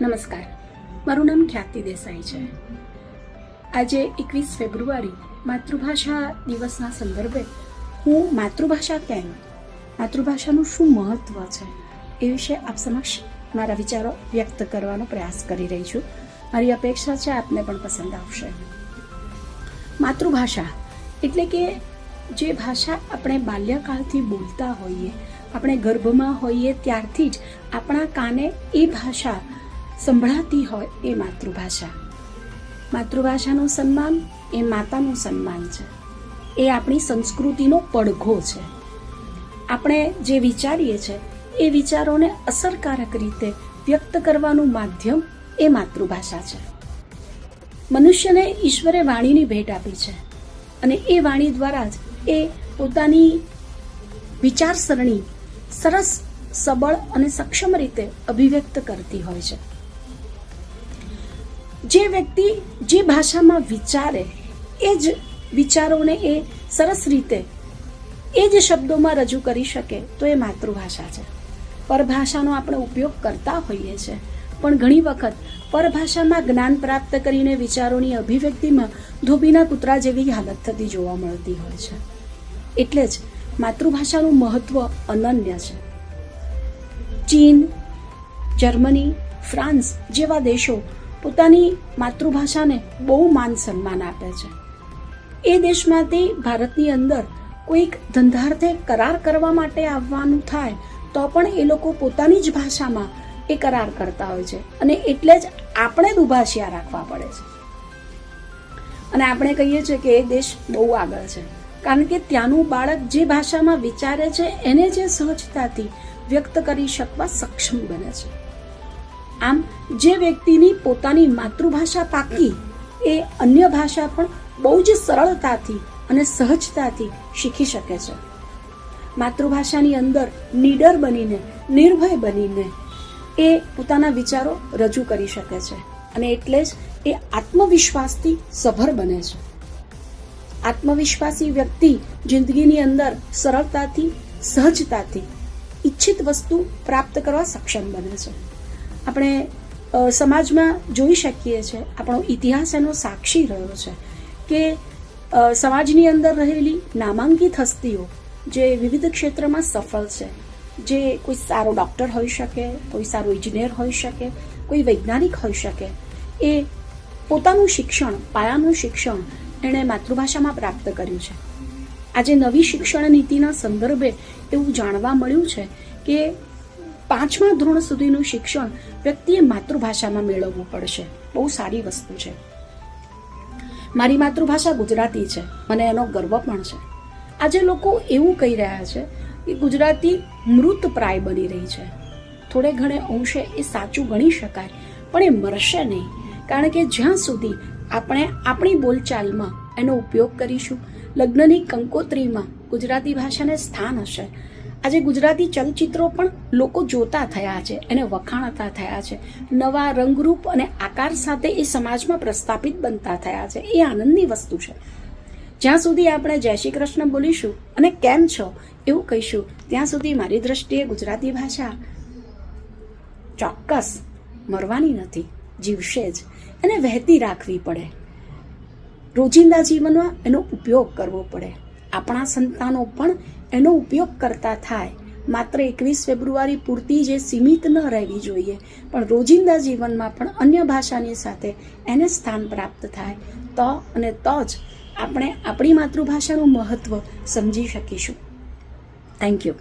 નમસ્કાર. મારું નામ ખ્યાતિ દેસાઈ છે. આજે એકવીસ ફેબ્રુઆરી માતૃભાષા દિવસના સંદર્ભે હું માતૃભાષા કેમ? માતૃભાષાનું શું મહત્ત્વ છે એ વિશે આપ સમક્ષ મારા વિચારો વ્યક્ત કરવાનો પ્રયાસ કરી રહી છું. મારી અપેક્ષા છે આપને પણ પસંદ આવશે. માતૃભાષા એટલે કે જે ભાષા આપણે બાલ્યકાળથી બોલતા હોઈએ, આપણે ગર્ભમાં હોઈએ ત્યારથી જ આપણા કાને એ ભાષા સંભળાતી હોય એ માતૃભાષા. માતૃભાષાનું સન્માન એ માતાનું સન્માન છે. એ આપણી સંસ્કૃતિનો પડઘો છે. આપણે જે વિચારીએ છીએ એ વિચારોને અસરકારક રીતે વ્યક્ત કરવાનું માધ્યમ એ માતૃભાષા છે. મનુષ્યને ઈશ્વરે વાણીની ભેટ આપી છે અને એ વાણી દ્વારા જ એ પોતાની વિચારસરણી સરસ, સબળ અને સક્ષમ રીતે અભિવ્યક્ત કરતી હોય છે. જે વ્યક્તિ જે ભાષામાં વિચારે, એ જ વિચારોને એ સરસ રીતે, એ જ શબ્દોમાં રજૂ કરી શકે, તો એ માતૃભાષા છે. પરભાષાનો આપણે ઉપયોગ કરતા હોઈએ છીએ. પણ ઘણી વખત પરભાષામાં જ્ઞાન પ્રાપ્ત કરીને વિચારોની અભિવ્યક્તિમાં ધોબીના કૂતરા જેવી હાલત થતી જોવા મળતી હોય છે. એટલે જ માતૃભાષાનું મહત્વ અનન્ય છે. ચીન, જર્મની, ફ્રાન્સ જેવા દેશો પોતાની માતૃભાષાને બહુ માન સન્માન આપે છે. એ દેશમાંથી ભારતની અંદર કોઈક ધંધાર્થે કરાર કરવા માટે આવવાનું થાય, તો પણ એ લોકો પોતાની જ ભાષામાં એ કરાર કરતા હોય છે અને એટલે જ આપણે દુભાષિયા રાખવા પડે છે. અને આપણે કહીએ છીએ કે એ દેશ બહુ આગળ છે. કારણ કે ત્યાંનું બાળક જે ભાષામાં વિચારે છે, એને જે સહજતાથી વ્યક્ત કરી શકવા સક્ષમ બને છે. આમ, જે વ્યક્તિની પોતાની માતૃભાષા પાકી, એ અન્ય ભાષા પણ બહુ જ સરળતાથી અને સહજતાથી શીખી શકે છે. માતૃભાષાની અંદર નીડર બનીને, નિર્ભય બનીને, એ પોતાના વિચારો રજૂ કરી શકે છે અને એટલે જ એ આત્મવિશ્વાસથી સભર બને છે. આત્મવિશ્વાસી વ્યક્તિ જિંદગીની અંદર સરળતાથી, સહજતાથી ઈચ્છિત વસ્તુ પ્રાપ્ત કરવા સક્ષમ બને છે. આપણે સમાજમાં જોઈ શકીએ છીએ આપણો ઇતિહાસ એનો સાક્ષી રહ્યો છે કે સમાજની અંદર રહેલી નામાંકિત હસ્તીઓ જે વિવિધ ક્ષેત્રમાં સફળ છે, જે કોઈ સારો ડૉક્ટર હોઈ શકે, કોઈ સારો ઇજનેર હોઈ શકે, કોઈ વૈજ્ઞાનિક હોઈ શકે, એ પોતાનું શિક્ષણ, પાયાનું શિક્ષણ એણે માતૃભાષામાં પ્રાપ્ત કર્યું છે. આજે નવી શિક્ષણ નીતિના સંદર્ભે એવું જાણવા મળ્યું છે કે પાંચમા ધોરણ સુધીનું શિક્ષણ વ્યક્તિએ માતૃભાષામાં મેળવવું પડશે. બહુ સારી વસ્તુ છે. મારી માતૃભાષા ગુજરાતી છે. મને એનો ગર્વ પણ છે. આજે લોકો એવું કહી રહ્યા છે કે ગુજરાતી મૃત પ્રાય બની રહી છે. થોડે ઘણે અંશે એ સાચું ગણી શકાય, પણ એ મરશે નહીં. કારણ કે જ્યાં સુધી આપણે આપણી બોલચાલમાં એનો ઉપયોગ કરીશું, લગ્નની કંકોત્રીમાં ગુજરાતી ભાષાને સ્થાન હશે આજે ગુજરાતી ચલચિત્રો પણ લોકો જોતા થયા છે એને વખાણતા થયા છે. નવા રંગરૂપ અને આકાર સાથે એ સમાજમાં પ્રસ્થાપિત બનતા થયા છે. એ આનંદની વસ્તુ છે. જ્યાં સુધી આપણે જય શ્રી કૃષ્ણ બોલીશું અને કેમ છો એવું કહીશું, ત્યાં સુધી મારી દ્રષ્ટિએ ગુજરાતી ભાષા ચોક્કસ મરવાની નથી, જીવશે જ એને વહેતી રાખવી પડે. રોજિંદા જીવનમાં એનો ઉપયોગ કરવો પડે. આપણા સંતાનો પણ એનો ઉપયોગ કરતા થાય. માત્ર એકવીસ ફેબ્રુઆરી પૂરતી જે સીમિત ન રહેવી જોઈએ, પણ રોજિંદા જીવનમાં પણ અન્ય ભાષાની સાથે એને સ્થાન પ્રાપ્ત થાય. તો અને તો જ આપણે આપણી માતૃભાષાનું મહત્ત્વ સમજી શકીશું. Thank you